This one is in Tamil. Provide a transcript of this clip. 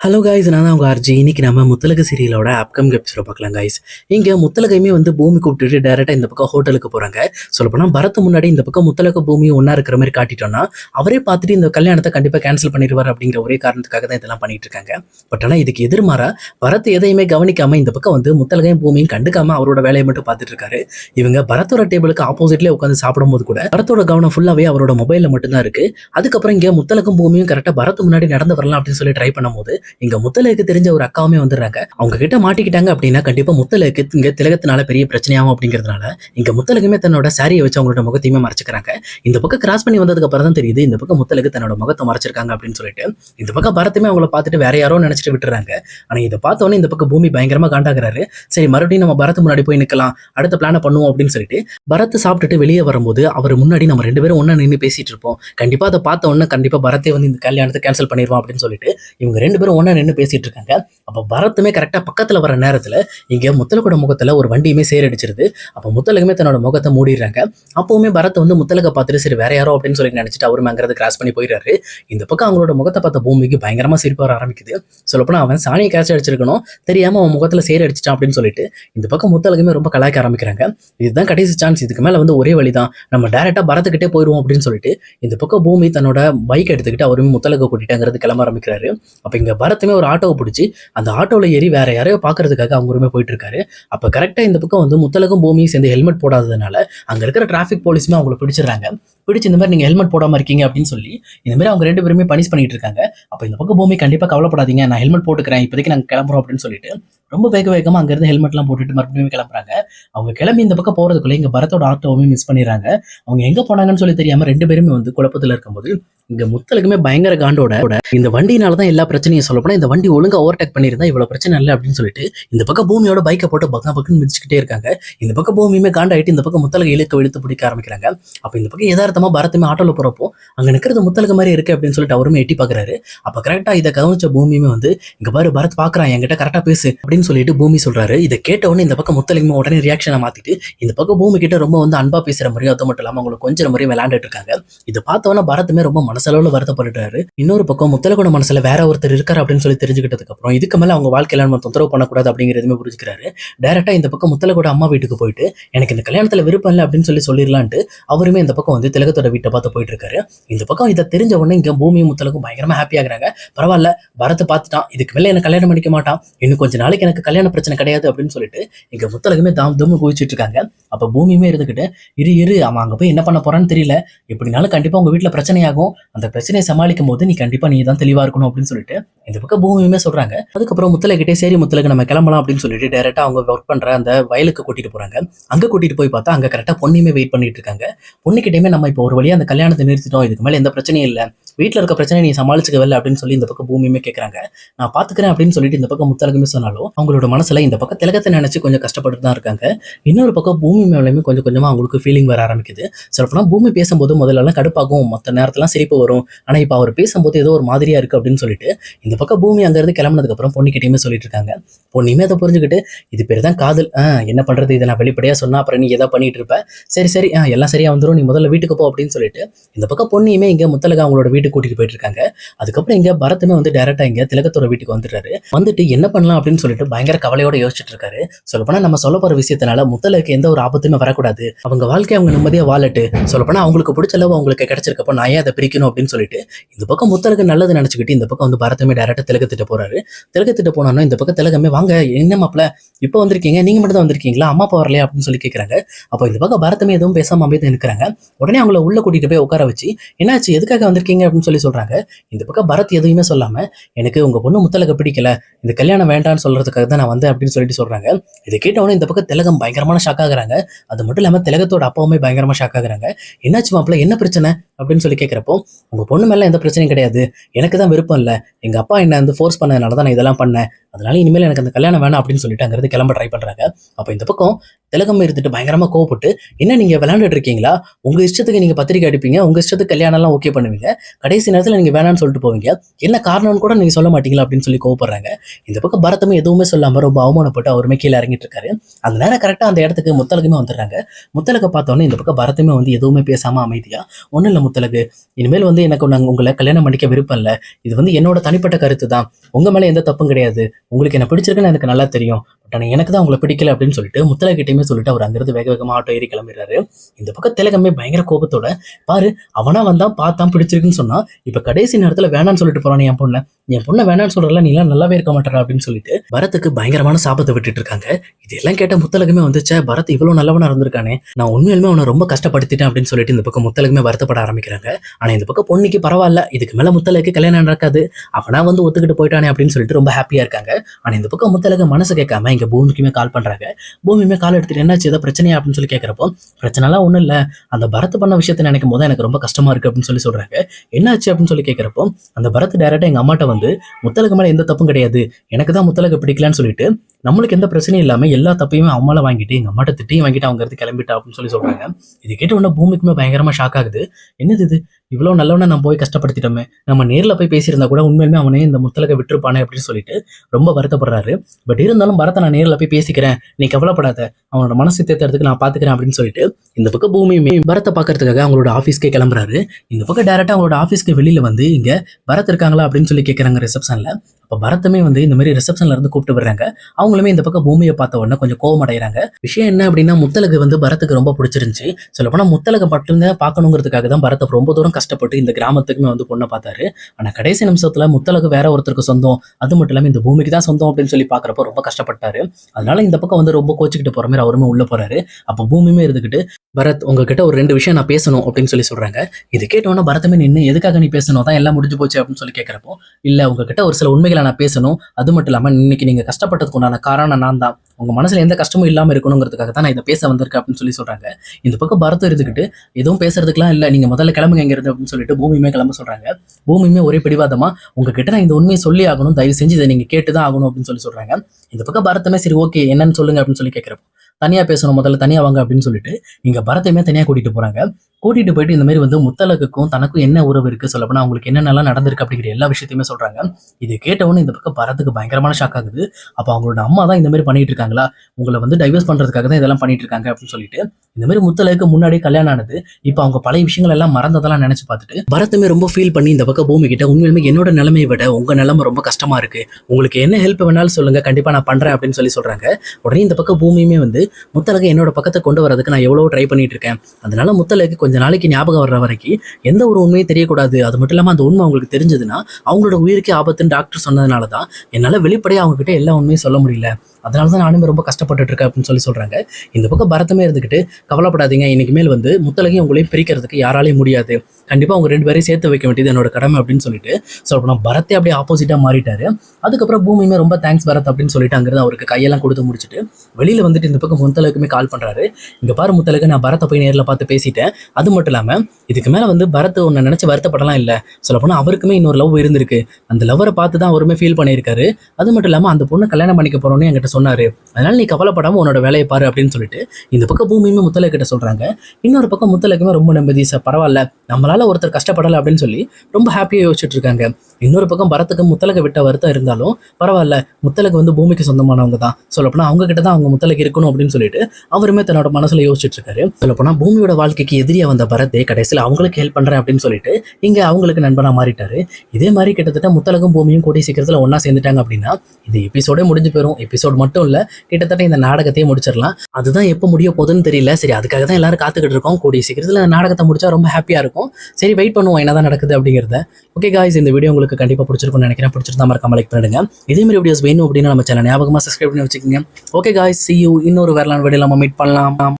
ஹலோ காய்ஸ் நான் தான் உங்கள் ஆர்ஜி இன்றைக்கி நம்ம முத்தலக சீரியலோட அப்கம் எபிசோட பார்க்கலாம் காய்ஸ் இங்கே முத்தலகையுமே வந்து பூமி கூப்பிட்டுட்டு டேரெக்டாக இந்த பக்கம் ஹோட்டலுக்கு போகிறாங்க சொல்லப்போனால் பரத்து முன்னாடி இந்த பக்கம் முத்தலக பூமி ஒன்றா இருக்கிற மாதிரி காட்டிட்டோம்னா அவரே பார்த்துட்டு இந்த கல்யாணத்தை கண்டிப்பாக கேன்சல் பண்ணிடுவார் அப்படிங்கிற ஒரே காரணத்துக்காக தான் இதெல்லாம் பண்ணிட்டு இருக்காங்க. பட் ஆனால் இதுக்கு எதிர்மாறா பரத் எதையுமே கவனிக்காமல் இந்த பக்கம் வந்து முத்தலகையும் பூமியும் கண்டுக்காமல் அவரோட வேலையை மட்டும் பார்த்துட்டு இருக்காரு. இவங்க பரத்தோட டேபிளுக்கு ஆப்போசிட்லேயே உட்காந்து சாப்பிடும்போது கூட பரத்தோட கவனம் ஃபுல்லாகவே அவரோட மொபைலில் மட்டும்தான் இருக்குது அதுக்கப்புறம் இங்கே முத்தலகம் பூமியும் கரெக்டாக பரத் முன்னாடி நடந்து வரலாம் அப்படின்னு சொல்லி ட்ரை பண்ணும்போது இங்க முத்தலகுக்கு தெரிஞ்ச ஒரு அக்காவுமே வந்துடுறாங்க. அவங்க கிட்ட மாட்டிக்கிட்டாங்க அப்படின்னா கண்டிப்பா முத்தலகு இங்க திலகத்தினால பெரிய பிரச்சனையாகும் அப்படிங்கிறதுனால இங்க முத்தலகுமே தன்னோட சாரியை வச்சு அவங்களோட முகத்தையுமே மறைச்சிக்கிறாங்க. இந்த பக்கம் கிராஸ் பண்ணி வந்ததுக்கு அப்புறம் தான் தெரியுது இந்த பக்கம் முத்தலுக்கு தன்னோட முகத்தை மறைச்சிருக்காங்க அப்படின்னு சொல்லிட்டு. இந்த பக்கம் பரத்துமே அவங்கள பார்த்துட்டு வேற யாரோ நினைச்சிட்டு விட்டுறாங்க. ஆனா இதை பார்த்தோன்னே உடனே இந்த பக்கம் பூமி பயங்கரமா காண்டாகிறாரு. சரி மறுபடியும் நம்ம பரத் முன்னாடி போய் நிக்கலாம் அடுத்த பிளான பண்ணுவோம் அப்படின்னு சொல்லிட்டு பரத் சாப்பிட்டுட்டு வெளியே வரும்போது அவர் முன்னாடி நம்ம ரெண்டு பேரும் ஒண்ணா நின்று பேசிட்டு இருப்போம். கண்டிப்பா அதை பார்த்த உடனே கண்டிப்பா பரத்தை வந்து இந்த கல்யாணத்தை கேன்சல் பண்ணிடுவோம் அப்படின்னு சொல்லிட்டு இவங்க ரெண்டு பேரும் ஒன்றா நின்று பேசிட்டு இருக்காங்க. அப்போ பரத்துமே கரெக்டாக பக்கத்தில் வர நேரத்தில் இங்கே முத்தலகோட முகத்தில் ஒரு வண்டியுமே சேரடிச்சிருது அப்போ முத்தலகுமே தன்னோட முகத்தை மூடிடுறாங்க. அப்போவுமே பரத் வந்து முத்தலகை பார்த்துட்டு சரி வேற யாரோ அப்படின்னு சொல்லி நினச்சிட்டு அவரும் அங்கிறது கிராஸ் பண்ணி போயிடுறாரு. இந்த பக்கம் அவங்களோட முகத்தை பார்த்த பூமிக்கு பயங்கரமாக சிரிப்பு வர ஆரம்பிக்குது. சொல்லப்போனால் அவன் சாணியை கேட்ச் அடிச்சிருக்கணும். தெரியாமல் அவன் முகத்தில் சேர அடிச்சிட்டான் அப்படின்னு சொல்லிட்டு இந்த பக்கம் முத்தலகுமே ரொம்ப கலாய்க்க ஆரம்பிக்கிறாங்க. இதுதான் கடைசி சான்ஸ் இதுக்கு மேலே வந்து ஒரே வழி தான் நம்ம டேரெக்டாக பரத்துக்கிட்டே போயிடுவோம் அப்படின்னு சொல்லிட்டு இந்த பக்கம் பூமி தன்னோட பைக் எடுத்துக்கிட்டு அவருமே முத்தலகை கூட்டிட்டாங்கிறது கிளம்ப ஆரம்பிக்கிறாரு. அப்போ இங்கே பரத்துமே ஒரு ஆட்டோவை பிடிச்சி அந்த ஆட்டோவில் ஏறி வேற யாரையோ பார்க்கறதுக்காக அவங்க ஊருமே போயிட்டு இருக்காரு. அப்போ கரெக்டாக இந்த பக்கம் வந்து முத்தலகம் பூமியும் சேர்ந்து ஹெல்மெட் போடாததுனால அங்கே இருக்கிற டிராஃபிக் போலீஸுமே அவங்கள பிடிச்சிடுறாங்க. பிடிச்சி இந்த மாதிரி நீங்கள் ஹெல்மெட் போடாமல் இருக்கீங்க அப்படின்னு சொல்லி இந்த மாதிரி அவங்க ரெண்டு பேருமே பனிஷ் பண்ணிட்டு இருக்காங்க. அப்போ இந்த பக்கம் பூமி கண்டிப்பாக கவலைப்படாதீங்க. நான் ஹெல்மெட் போட்டுக்கிறேன். இப்போதைக்கு நாங்கள் கிளம்புறோம் அப்படின்னு சொல்லிட்டு ரொம்ப வேக வேகமாக அங்கேருந்து ஹெல்மெட்லாம் போட்டுட்டு மறுபடியும் கிளம்புறாங்க. அவங்க கிளம்பி இந்த பக்கம் போகிறதுக்குள்ளே இங்கே பரத்தோட ஆட்டோவுமே மிஸ் பண்ணிடுறாங்க. அவங்க எங்கே போனாங்கன்னு சொல்லி தெரியாமல் ரெண்டு பேருமே வந்து குழப்பத்தில் இருக்கும்போது இங்கே முத்தலுக்குமே பயங்கர காண்டோட இந்த வண்டினால தான் எல்லா பிரச்சனையும் சொல்லப்போனா இந்த வண்டி ஒழுங்கா ஓவர்டேக் பண்ணியிருந்தா இவ்வளோ பிரச்சனை இல்லை அப்படின்னு சொல்லிட்டு இந்த பக்கம் பூமியோட பைக்கை போட்டு பக்கம் பக்கம் மிதிச்சுக்கிட்டே இருக்காங்க. இந்த பக்கம் பூமியுமே காண்டாயிட்டு இந்த பக்கம் முத்தலகை இழுக்க இழுத்து பிடிக்க ஆரம்பிக்கிறாங்க. அப்ப இந்த பக்கம் யதார்த்தமா பரத்துமே ஆட்டோல போறப்போ அங்க நிற்கிறது முத்தலக மாதிரி இருக்கு அப்படின்னு சொல்லிட்டு அவருமே எட்டி பாக்குறாரு. அப்ப கரெக்டா இதை கவனிச்ச பூமியுமே வந்து இங்க பாரு பரத் பார்க்குறான் என்கிட்ட கரெக்டா பேசு அப்படின்னு சொல்லிட்டு பூமி சொல்றாரு. இதை கேட்ட உடனே இந்த பக்கம் முத்தலகுமே உடனே ரியாக்ஷனை மாத்திட்டு இந்த பக்கம் பூமி கிட்ட ரொம்ப வந்து அன்பா பேசுற மாதிரியும் அது மட்டும் இல்லாம அவங்களை கொஞ்சம் மாதிரியும் விளையாண்டுட்டு இருக்காங்க. இதை பார்த்தோன்னா பரத்துமே ரொம்ப மனசளவுல வருத்தப்பட்டுட்டாரு. இன்னொரு பக்கம் முத்தலகுண மனசுல வேற ஒருத்தர் இருக்காரு அப்படின்னு சொல்லி தெரிஞ்சுக்கிட்டதுக்கு அப்புறம் இதுக்கு மேல அவங்க வாழ்க்கையில நம்ம தொந்தரவு பண்ணக்கூடாது அப்படிங்கிறதுமே புரிஞ்சுக்கிறாரு. டேரக்டா இந்த பக்கம் முத்தலகோட அம்மா வீட்டுக்கு போயிட்டு எனக்கு இந்த கல்யாணத்துல விருப்பம் இல்லை அப்படின்னு சொல்லி சொல்லிடலான்ட்டு அவருமே இந்த பக்கம் வந்து திலகத்தோட வீட்டை பார்த்து போயிட்டு இருக்காரு. இந்த பக்கம் இதை தெரிஞ்ச உடனே இங்க பூமியும் முத்தலகும் பயங்கரமா ஹாப்பி ஆகுறாங்க. பரவாயில்ல பரத்தை பார்த்துட்டான். இதுக்கு மேல என்ன கல்யாணம் பண்ணிக்க மாட்டான். இன்னும் கொஞ்ச நாளைக்கு எனக்கு கல்யாண பிரச்சனை கிடையாது அப்படின்னு சொல்லிட்டு இங்க முத்தலகுமே தாம் தூமு குவிச்சிட்டு இருக்காங்க. அப்ப பூமியுமே இருந்துகிட்டு இரு இரு அவன் அங்க போய் என்ன பண்ண போறான்னு தெரியல. எப்படினாலும் கண்டிப்பா உங்க வீட்டுல பிரச்சனையாகும் அந்த பிரச்சனையை சமாளிக்கும் போது நீ கண்டிப்பா நீ தான் தெளிவா இருக்கணும் அப்படின்னு சொல்லிட்டு இந்த பக்கம் பூமியுமே சொல்றாங்க. அதுக்கப்புறம் முத்தலகிட்டே சரி முத்தலகு நம்ம கிளம்பலாம் அப்படின்னு சொல்லிட்டு டேரக்டா அவங்க ஒர்க் பண்ற அந்த வயலுக்கு கூட்டிட்டு போறாங்க. அங்க கூட்டிட்டு போய் பார்த்தா அங்க கரெக்டா பொண்ணுமே வெயிட் பண்ணிட்டு இருக்காங்க. பொண்ணுகிட்டயுமே நம்ம இப்போ ஒரு வழியா அந்த கல்யாணத்தை நிறுத்திட்டோம். இதுக்கு மேல எந்த பிரச்சனையும் இல்லை. வீட்டில் இருக்க பிரச்சனை நீ சமாளிச்சுக்கவில்லை அப்படின்னு சொல்லி இந்த பக்கம் பூமியுமே கேட்குறாங்க நான் பார்த்துக்கிறேன் அப்படின்னு சொல்லிட்டு இந்த பக்கம் முத்தலகமே சொன்னாலும் அவங்களோட மனசில் இந்த பக்கம் திலகத்தை நினைச்சு கொஞ்சம் கஷ்டப்பட்டு தான் இருக்காங்க. இன்னொரு பக்கம் பூமி மேலேயுமே கொஞ்சம் கொஞ்சமா அவங்களுக்கு ஃபீலிங் வர ஆரம்பிக்குது. சொல்லப்போனா பூமி பேசும்போது முதல்ல எல்லாம் கடுப்பாகும் மற்ற நேரத்துலாம் சிரிப்பு வரும். ஆனா இப்போ அவர் பேசும்போது ஏதோ ஒரு மாதிரியா இருக்கு அப்படின்னு சொல்லிட்டு இந்த பக்கம் பூமி அங்கேருந்து கிளம்புனதுக்கு அப்புறம் சொல்லிட்டு இருக்காங்க. பொண்ணுமே அதை புரிஞ்சுக்கிட்டு இது பேர் தான் காதல். என்ன பண்றது? இதை நான் வெளிப்படையா சொன்னா அப்புறம் நீ எதாவது பண்ணிட்டு இருப்ப. சரி சரி எல்லாம் சரியா வந்துரும். நீ முதல்ல வீட்டுக்கு போ அப்படின்னு சொல்லிட்டு இந்த பக்கம் பொண்ணையுமே இங்க முத்தலகா அவங்களோட வீட்டுக்கு கூட்டிட்டு போயிட்டு இருக்காங்க அதுக்கப்புறம் இங்க பரத்துமே வந்து டேரக்டா இங்க திலகத்தோட வீட்டுக்கு வந்துடுறாரு. வந்துட்டு என்ன பண்ணலாம் அப்படின்னு சொல்லிட்டு பயங்கர கவலையோட யோசிச்சுட்டு இருக்காரு. சொல்லப்போனா நம்ம சொல்ல போற விஷயத்தினால முத்தலுக்கு எந்த ஒரு ஆபத்துமே வரக்கூடாது. அவங்க வாழ்க்கை அவங்க நிம்மதியா வாழட்டு. சொல்லப்போனா அவங்களுக்கு பிடிச்ச அளவு அவங்களுக்கு கிடைச்சிருக்கப்போ நான் ஏன் அதை பிரிக்கணும் அப்படின்னு சொல்லிட்டு இந்த பக்கம் முத்தலுக்கு நல்லது நினைச்சுக்கிட்டு இந்த பக்கம் வந்து பரத்துமே டேரக்டா திலகத்திட்ட போறாரு. திலகத்திட்ட போனோம்னா இந்த பக்கம் திலகமே வாங்க என்ன மாப்பிள இப்போ வந்திருக்கீங்க நீங்க மட்டும் தான் வந்திருக்கீங்களா? அம்மா அப்பா வரலையா? அப்படின்னு சொல்லி கேட்கறாங்க அப்போ இந்த பக்கம் பரத்துமே எதுவும் பேசாம அமைதி நிற்கிறாங்க உடனே அவங்கள உள்ள கூட்டிட்டு போய் உட்கார வச்சு என்னாச்சு? எதுக்காக வந்திருக்கீங்க? அப்படின்னு சொல்லி சொல்றாங்க. இந்த பக்கம் பரத் எதுவுமே சொல்லாம எனக்கு உங்க பொண்ணு முத்தலக பிடிக்கல இந்த கல்யாணம் வேண்டாம்னு சொல்றதுக்காக தான் நான் வந்தேன் அப்படின்னு சொல்லிட்டு சொல்றாங்க. இதை கேட்டவொடனே இந்த பக்கம் திலகம் பயங்கரமான ஷாக் ஆகுறாங்க. அது மட்டும் இல்லாம திலகத்தோட அப்பாவுமே பயங்கரமா ஷாக் ஆகுறாங்க. என்னாச்சு மாப்பிள்ள? என்ன பிரச்சனை? அப்படின்னு சொல்லி கேட்குறப்போ உங்க பொண்ணு மேலே எந்த பிரச்சனையும் கிடையாது. எனக்கு தான் விருப்பம் இல்லை. எங்க அப்பா என்ன வந்து ஃபோர்ஸ் பண்ணதுனால தான் நான் இதெல்லாம் பண்ணேன். அதனால இனிமேல் எனக்கு அந்த கல்யாணம் வேணாம் அப்படின்னு சொல்லிட்டு கிளம்ப ட்ரை பண்ணுறாங்க அப்போ இந்த பக்கம் திலகம் இருந்துட்டு பயங்கரமாக கோவப்பட்டு என்ன நீங்க விளையாண்டுட்டு இருக்கீங்களா? உங்க இஷ்டத்துக்கு நீங்கள் பத்திரிக்கை அடிப்பீங்க. உங்க இஷ்டத்துக்கு கல்யாணம்லாம் ஓகே பண்ணுவீங்க. கடைசி நேரத்தில் நீங்கள் வேணாம்னு சொல்லிட்டு போவீங்க. என்ன காரணம்னு கூட நீங்க சொல்ல மாட்டீங்களா? அப்படின்னு சொல்லி கோவப்படுறாங்க. இந்த பக்கம் பரதமே எதுவுமே சொல்லாமல் ரொம்ப அவமானப்பட்டு அவருமே கீழே இறங்கிட்டு இருக்காரு. அந்த நேரம் கரெக்டாக அந்த இடத்துக்கு முத்தலகமே வந்துடுறாங்க. முத்தலகை பார்த்தோன்னே இந்த பக்கம் பரதமே வந்து எதுவுமே பேசாமல் அமைதியாக ஒன்றும் இல்லை முத்தலகு. இனிமேல் வந்து எனக்கு நாங்கள் உங்களை கல்யாணம் பண்ணிக்க விருப்பம் இல்லை. இது வந்து என்னோட தனிப்பட்ட கருத்து தான் உங்க மேல எந்த தப்பும் கிடையாது. உங்களுக்கு என்ன பிடிச்சிருக்குன்னு எனக்கு நல்லா தெரியும். ஆனால் எனக்கு தான் உங்களை பிடிக்கல அப்படின்னு சொல்லிட்டு முத்தலகிட்டையுமே சொல்லிட்டு அவர் அங்கிருந்து வேக வேகமாக ஆட்டோ ஏறி கிளம்பிடுறாரு. இந்த பக்கம் திலகமே பயங்கர கோபத்தோட பாரு அவனா வந்தான் பார்த்தான் பிடிச்சிருக்குன்னு சொன்னா இப்ப கடைசி நேரத்துல வேணாம்னு சொல்லிட்டு போறானே என் பொண்ணை. என் பொண்ணை வேணாம்னு சொல்றல நீ எல்லாம் நல்லாவே இருக்க மாட்டேற அப்படின்னு சொல்லிட்டு பரத்துக்கு பயங்கரமான சாபத்தை விட்டுட்டு இருக்காங்க. இதெல்லாம் கேட்ட முத்தலகமே வந்துச்சே பரத் இவ்வளவு நல்லவனா இருந்திருக்கானே. நான் உண்மையிலுமே அவனை ரொம்ப கஷ்டப்படுத்திட்டேன் அப்படின்னு சொல்லிட்டு இந்த பக்கம் முத்தலகுமே வருத்தப்பட ஆரம்பிக்கிறாங்க. ஆனா இந்த பக்கம் பொண்ணுக்கு பரவாயில்ல இதுக்கு மேல முத்தலகு கல்யாணம் நடக்காது. அவனா வந்து ஒத்துக்கிட்டு போயிட்டானே அப்படின்னு சொல்லிட்டு ரொம்ப ஹாப்பியா இருக்காங்க. ஆனா இந்த பக்கம் முத்தலகு மனசு கேட்காம இங்க பூமிக்குமே கால் பண்ணுறாங்க பூமியுமே கால் எடுத்துட்டு என்னாச்சு? ஏதோ பிரச்சனையா அப்படின்னு சொல்லி கேட்குறப்போ பிரச்சனைலாம் ஒன்றும் இல்லை. அந்த பரத் பண்ண விஷயத்தை நினைக்கும் போது எனக்கு ரொம்ப கஷ்டமா இருக்கு அப்படின்னு சொல்லி சொல்றாங்க. என்னாச்சு அப்படின்னு சொல்லி கேட்கறப்போ அந்த பரத் டேரக்டா எங்கள் அம்மாட்ட வந்து முத்தலகு மேலே எந்த தப்பும் கிடையாது. எனக்கு தான் முத்தலுக்கு பிடிக்கலன்னு சொல்லிட்டு நம்மளுக்கு எந்த பிரச்சனையும் இல்லாமல் எல்லா தப்பையுமே அம்மாவில் வாங்கிட்டு எங்கள் அம்மாட்ட திட்டியும் வாங்கிட்டு அவங்க இருந்து கிளம்பிட்டா அப்படின்னு சொல்லி சொல்றாங்க. இது கேட்ட உடனே பூமிக்குமே பயங்கரமா ஷாக் ஆகுது. என்னது இது? இவ்வளோ நல்லவனை நம்ம போய் கஷ்டப்படுத்திட்டோமே. நம்ம நேரில் போய் பேசியிருந்தா கூட உண்மையுமே அவனே இந்த முத்தலகை விட்டுருப்பானே அப்படின்னு சொல்லிட்டு ரொம்ப வருத்தப்படுறாரு. பட் இருந்தாலும் பரத்தை நான் நேரில் போய் பேசிக்கிறேன். நீ கவலைப்படாத. அவனோட மனசு தேர்த்துறதுக்கு நான் பார்த்துக்கிறேன் அப்படின்னு சொல்லிட்டு இந்த பக்கம் பூமியுமே பரத்தை பார்க்கறதுக்காக அவங்களோட ஆஃபீஸ்க்கே கிளம்புறாரு. இந்த பக்கம் டேரெக்டாக அவங்களோட ஆஃபீஸ்க்கு வெளியில் வந்து இங்கே பரத் இருக்காங்களா அப்படின்னு சொல்லி கேட்குறாங்க ரிசப்ஷனில் இப்போ பரத்துமே வந்து இந்த மாதிரி ரிசப்ஷன்ல இருந்து கூப்பிட்டு வர்றாங்க. அவங்களுமே இந்த பக்கம் பூமியை பார்த்த உடனே கொஞ்சம் கோவம் அடைகிறாங்க விஷயம் என்ன அப்படின்னா முத்தலகு வந்து பரத்துக்கு ரொம்ப பிடிச்சிருந்துச்சு. சொல்லப்போனால் முத்தலகை மட்டும்தான் பார்க்கணுங்கிறதுக்காக தான் பரத்தை ரொம்ப தூரம் கஷ்டப்பட்டு இந்த கிராமத்துக்குமே வந்து பொண்ணை பார்த்தாரு. ஆனா கடைசி நிமிஷத்துல முத்தலகு வேற ஒருத்தருக்கு சொந்தம். அது மட்டும் இல்லாமல் இந்த பூமிக்கு தான் சொந்தம் அப்படின்னு சொல்லி பாக்குறப்ப ரொம்ப கஷ்டப்பட்டாரு. அதனால இந்த பக்கம் வந்து ரொம்ப கோச்சிக்கிட்டு போற மாதிரி அவருமே உள்ள போறாரு. அப்போ பூமியுமே இருந்துக்கிட்டு பரத் உங்ககிட்ட ஒரு ரெண்டு விஷயம் நான் பேசணும் அப்படின்னு சொல்லி சொல்றாங்க. இது கேட்டோன்னா பரதமே நின்று எதுக்காக நீ பேசணும்? தான் எல்லாம் முடிஞ்சு போச்சு அப்படின்னு சொல்லி கேட்கறப்போ இல்லை உங்ககிட்ட ஒரு சில உண்மைகளை நான் பேசணும். அது மட்டும் இல்லாமல் இன்னைக்கு நீங்க கஷ்டப்பட்டதுக்கு உண்டான காரணம் நான் தான். உங்க மனசுல எந்த கஷ்டமும் இல்லாம இருக்கணுங்கிறதுக்காக தான் நான் இதை பேச வந்திருக்கேன் அப்படின்னு சொல்லி சொல்றாங்க. இந்த பக்கம் பரதம் இருந்துக்கிட்டு எதுவும் பேசுறதுக்குலாம் இல்ல. நீங்க முதல்ல கிளம்புங்க இங்கேருந்து. அப்படின்னு சொல்லிட்டு பூமியுமே கிளம்ப சொல்றாங்க. பூமியுமே ஒரே பிடிவாதமா உங்ககிட்ட நான் இந்த உண்மையை சொல்லி ஆகணும் தயவு செஞ்சு இதை நீங்க கேட்டுதான் ஆகணும் அப்படின்னு சொல்லி சொல்றாங்க. இந்த பக்கம் பரத்தமே சரி ஓகே என்னன்னு சொல்லுங்க அப்படின்னு சொல்லி கேட்கிறப்போ தனியா பேசணும் முதல்ல தனியா வாங்க அப்படின்னு சொல்லிட்டு இங்க பரத்தையுமே தனியா கூட்டிட்டு போறாங்க. கூட்டிட்டு போயிட்டு இந்த மாதிரி வந்து முத்தலகுக்கும் தனக்கும் என்ன உறவு இருக்கு சொல்லப்போனா அவங்களுக்கு என்னென்னலாம் நடந்திருக்கு அப்படிங்கிற எல்லா விஷயத்தையுமே சொல்றாங்க. இது கேட்டவொன்னு இந்த பக்கம் பரத்துக்கு பயங்கரமான ஷாக் ஆகுது. அப்போ அவங்களோட அம்மா தான் இந்த மாதிரி பண்ணிட்டு இருக்காங்களா? உங்களை வந்து டைவர்ஸ் பண்றதுக்காக தான் இதெல்லாம் பண்ணிட்டு இருக்காங்க அப்படின்னு சொல்லிட்டு இந்த மாதிரி முத்தலகுக்கு முன்னாடி கல்யாணம் ஆனது இப்போ அவங்க பழைய விஷயங்கள் எல்லாம் மறந்ததெல்லாம் நினைச்சு பார்த்துட்டு பரத்துமே ரொம்ப ஃபீல் பண்ணி இந்த பக்கம் பூமி கிட்ட உண்மையுமே என்னோட நிலைமையை விட உங்க நிலைமை ரொம்ப கஷ்டமா இருக்கு. உங்களுக்கு என்ன ஹெல்ப் வேணாலும் சொல்லுங்க கண்டிப்பா நான் பண்றேன் அப்படின்னு சொல்லி சொல்றாங்க. உடனே இந்த பக்கம் பூமியுமே வந்து முத்தலகு என்னோட பக்கத்தை கொண்டு வரதுக்கு நான் எவ்வளவோ ட்ரை பண்ணிட்டு இருக்கேன். அதனால முத்தலகு கொஞ்ச நாளைக்கு ஞாபகம் வர்ற வரைக்கும் எந்த ஒரு உண்மையும் தெரியக்கூடாது. அது மட்டும் இல்லாமல் அந்த உண்மை அவங்களுக்கு தெரிஞ்சதுன்னா அவங்களோட உயிருக்கே ஆபத்துன்னு டாக்டர் சொன்னதுனால தான் என்னால் வெளிப்படையாக அவங்ககிட்ட எல்லா உண்மையும் சொல்ல முடியல. அதனால தான் நானுமே ரொம்ப கஷ்டப்பட்டுட்டு இருக்கேன் அப்படின்னு சொல்லி சொல்கிறாங்க இந்த பக்கம் பரத்தமே இருந்துக்கிட்டு கவலைப்படாதீங்க. இன்னைக்கு மேல் வந்து முத்தலகையும் உங்களையும் பிரிக்கிறதுக்கு யாராலையும் முடியாது. கண்டிப்பாக அவங்க ரெண்டு பேரையும் சேர்த்து வைக்க வேண்டியது என்னோட கடமை அப்படின்னு சொல்லிட்டு. சொல்லப்போனால் பரத்தே அப்படியே ஆப்போசிட்டாக மாறிட்டாரு. அதுக்கப்புறம் பூமியுமே ரொம்ப தேங்க்ஸ் பரத் அப்படின்னு சொல்லிட்டு அங்கிருந்து அவருக்கு கையெல்லாம் கொடுத்து முடிச்சுட்டு வெளியில் வந்துட்டு இந்த பக்கம் முத்தலுக்குமே கால் பண்ணுறாரு இங்கே பாரு முத்தலுக்கு நான் பரத்தை போய் நேரில் பார்த்து பேசிட்டேன். அது மட்டும் இல்லாமல் இதுக்கு மேலே வந்து பரத் ஒன்று நினச்சி வருத்தப்படலாம் இல்லை. சொல்லப்போனால் அவருக்குமே இன்னொரு லவ் இருந்திருக்கு. அந்த லவ்வரை பார்த்து தான் அவருமே ஃபீல் பண்ணியிருக்காரு. அது மட்டும் இல்லாமல் அந்த பொண்ணை கல்யாணம் பண்ணிக்க போகிறோன்னு என்கிட்ட சொன்னார். அதனால் நீ கவலைப்படாமல் உன்னோட வேலையை பாரு அப்படின்னு சொல்லிட்டு இந்த பக்கம் பூமியுமே முத்தலை கிட்ட சொல்கிறாங்க இன்னொரு பக்கம் முத்தலைக்குமே ரொம்ப நிம்மதி. சார் பரவாயில்ல. நம்மளால் ஒருத்தர் கஷ்டப்படலை அப்படின்னு சொல்லி ரொம்ப ஹாப்பியாக யோசிச்சுட்டு இருக்காங்க. இன்னொரு பக்கம் பரத்துக்கு முத்தலகை விட்ட வருத்தம் இருந்தாலும் பரவாயில்ல முத்தலகு வந்து பூமிக்கு சொந்தமானவங்க தான். சொல்லப்போனால் அவங்க கிட்ட தான் அவங்க முத்தலகு இருக்கணும் அப்படின்னு சொல்லிட்டு அவருமே தன்னோட மனசில் யோசிச்சுட்டு இருக்காரு. சொல்லப்போனால் பூமியோட வாழ்க்கைக்கு எதிரியாக வந்த பரத்தை கடைசியில் அவங்களுக்கு ஹெல்ப் பண்றேன் அப்படின்னு சொல்லிட்டு இங்கே அவங்களுக்கு நண்பனாக மாறிட்டாரு. இதே மாதிரி கிட்டத்தட்ட முத்தலகும் பூமியும் கூடிய சீக்கிரத்தில் ஒன்றா சேர்ந்துட்டாங்க அப்படின்னா இந்த எபிசோடே முடிஞ்சு போயிடும் எபிசோட் மட்டும் இல்லை கிட்டத்தட்ட இந்த நாடகத்தையே முடிச்சிடலாம். அதுதான் எப்போ முடிய போகுதுன்னு தெரியல. சரி அதுக்காக தான் எல்லாரும் காத்துக்கிட்டு இருக்கோம். கூடிய சீக்கிரத்தில் இந்த நாடகத்தை முடிச்சா ரொம்ப ஹாப்பியாக இருக்கும். சரி வெயிட் பண்ணுவோம் என்னதான் நடக்குது அப்படிங்கிறத. ஓகே காய்ஸ் இந்த வீடியோ உங்களுக்கு கண்டிப்பாக பிடிச்சிருக்கும்னு நினைக்கிறேன். பிடிச்சிருந்தா மறக்காம லைக் பண்ணிடுங்க. இதே மாதிரி வீடியோஸ் வேணும் அப்படின்னா நம்ம சேனல் ஞாபகமாக சப்ஸ்கிரைப் பண்ணி வச்சுக்கோங்க. ஓகே காய்ஸ் சி யூ இன்னொரு வரலான் வீடியோ நம்ம மீட் பண்ணலாம்.